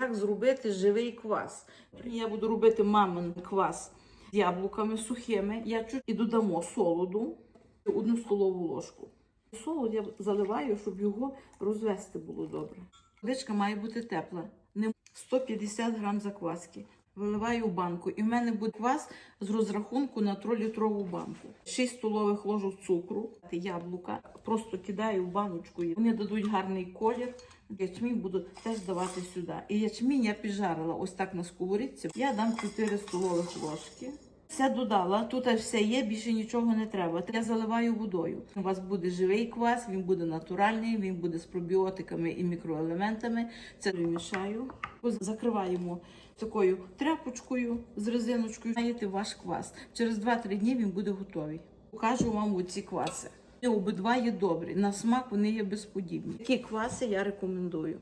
Як зробити живий квас? Я буду робити мамин квас з яблуками сухими. Я чуть і додамо солоду, одну столову ложку. Солод я заливаю, щоб його розвести було добре. Водичка має бути тепла. Не 150 грам закваски. Виливаю в банку. І в мене буде квас з розрахунку на 3-літрову банку. 6 столових ложок цукру, яблука. Просто кидаю в баночку. Вони дадуть гарний колір. Ячмінь буду теж давати сюди. І ячмінь я піджарила ось так на сковорідці. Я дам 4 столових ложки. Все додала, тут все є, більше нічого не треба. Я заливаю водою. У вас буде живий квас, він буде натуральний, він буде з пробіотиками і мікроелементами. Це мішаю. Закриваємо такою тряпочкою з резиночкою. Маєте ваш квас. Через 2-3 дні він буде готовий. Покажу вам оці кваси. Обидва є добрі. На смак вони є безподібні. Такі кваси я рекомендую.